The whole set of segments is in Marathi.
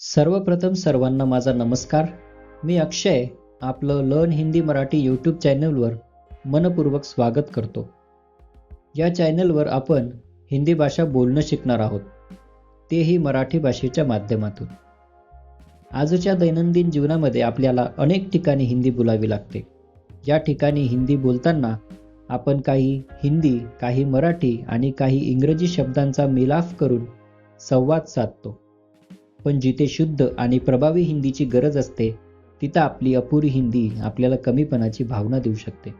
सर्वप्रथम सर्वांना माझा नमस्कार. मी अक्षय आपलं लर्न हिंदी मराठी यूट्यूब चॅनलवर मनपूर्वक स्वागत करतो. या चॅनलवर आपण हिंदी भाषा बोलणं शिकणार आहोत. तेही मराठी भाषेच्या माध्यमातून. आजच्या दैनंदिन जीवनामध्ये आपल्याला अनेक ठिकाणी हिंदी बोलावी लागते. या ठिकाणी हिंदी बोलताना आपण काही हिंदी काही मराठी आणि काही इंग्रजी शब्दांचा मिलाफ करून संवाद साधतो. पण जिथे शुद्ध आणि प्रभावी हिंदीची गरज असते तिथं आपली अपुरी हिंदी आपल्याला कमीपणाची भावना देऊ शकते.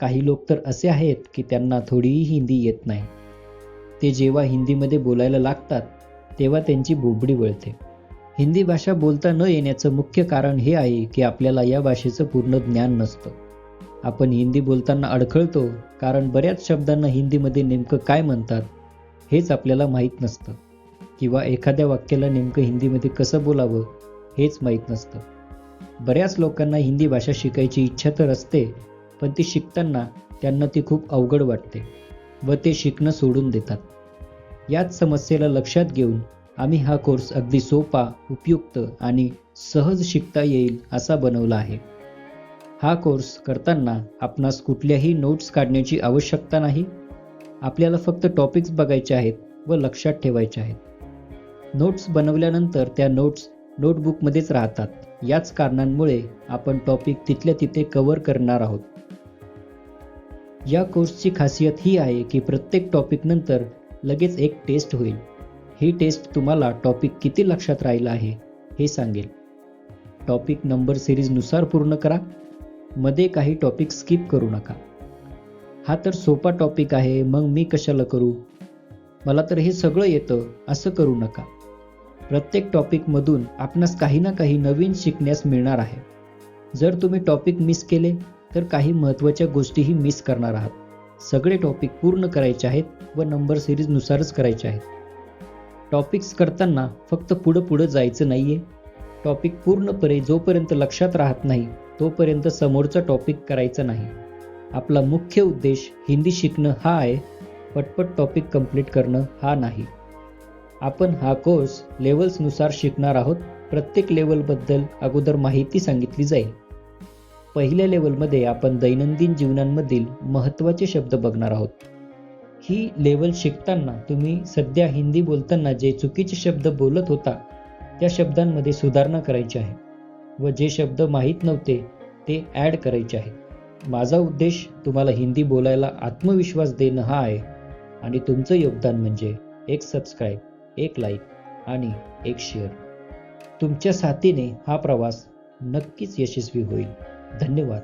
काही लोक तर असे आहेत की त्यांना थोडीही हिंदी येत नाही. ते जेव्हा हिंदीमध्ये बोलायला लागतात तेव्हा त्यांची बोबडी वळते. हिंदी भाषा बोलता न येण्याचं मुख्य कारण हे आहे की आपल्याला या भाषेचं पूर्ण ज्ञान नसतं. आपण हिंदी बोलताना अडखळतो कारण बऱ्याच शब्दांना हिंदीमध्ये नेमकं काय म्हणतात हेच आपल्याला माहीत नसतं. किंवा एखाद्या वाक्याला नेमकं हिंदीमध्ये कसं बोलावं हेच माहीत नसतं. बऱ्याच लोकांना हिंदी भाषा शिकायची इच्छा तर असते पण ती शिकताना त्यांना ती खूप अवघड वाटते व ते शिकणं सोडून देतात. याच समस्येला लक्षात घेऊन आम्ही हा कोर्स अगदी सोपा उपयुक्त आणि सहज शिकता येईल असा बनवला आहे. हा कोर्स करताना आपणास कुठल्याही नोट्स काढण्याची आवश्यकता नाही. आपल्याला फक्त टॉपिक्स बघायचे आहेत व लक्षात ठेवायचे आहेत. नोट्स बनवल्यानंतर त्या नोट्स नोटबुकमध्येच राहतात. याच कारणांमुळे आपण टॉपिक तिथल्या तिथे कव्हर करणार आहोत. या कोर्सची खासियत ही आहे की प्रत्येक टॉपिकनंतर लगेच एक टेस्ट होईल. ही टेस्ट तुम्हाला टॉपिक किती लक्षात राहिला आहे हे सांगेल. टॉपिक नंबर सिरीजनुसार पूर्ण करा. मध्ये काही टॉपिक स्किप करू नका. हा तर सोपा टॉपिक आहे मग मी कशाला करू? मला तर हे सगळं येतं असं करू नका. प्रत्येक टॉपिकमधून आपणास काही ना काही नवीन शिकण्यास मिळणार आहे. जर तुम्ही टॉपिक मिस केले तर काही महत्त्वाच्या गोष्टीही मिस करणार आहात. सगळे टॉपिक पूर्ण करायचे आहेत व नंबर सिरीजनुसारच करायचे आहेत. टॉपिक्स करताना फक्त पुढं पुढं जायचं नाही आहे टॉपिक पूर्णपणे जोपर्यंत लक्षात राहत नाही तोपर्यंत समोरचा टॉपिक करायचा नाही. आपला मुख्य उद्देश हिंदी शिकणं हा आहे. पटपट टॉपिक कंप्लीट करणं हा नाही. आपण हा कोर्स लेवल्सनुसार शिकणार आहोत. प्रत्येक लेवलबद्दल अगोदर माहिती सांगितली जाईल. पहिल्या लेवलमध्ये आपण दैनंदिन जीवनांमधील महत्त्वाचे शब्द बघणार आहोत. ही लेवल शिकताना तुम्ही सध्या हिंदी बोलताना जे चुकीचे शब्द बोलत होता त्या शब्दांमध्ये सुधारणा करायची आहे. व जे शब्द माहीत नव्हते ते ॲड करायचे आहे. माझा उद्देश तुम्हाला हिंदी बोलायला आत्मविश्वास देणं हा आहे. आणि तुमचं योगदान म्हणजे एक सबस्क्राईब एक लाईक आणि एक शेअर. तुमच्या साथीने हा प्रवास नक्कीच यशस्वी होईल. धन्यवाद.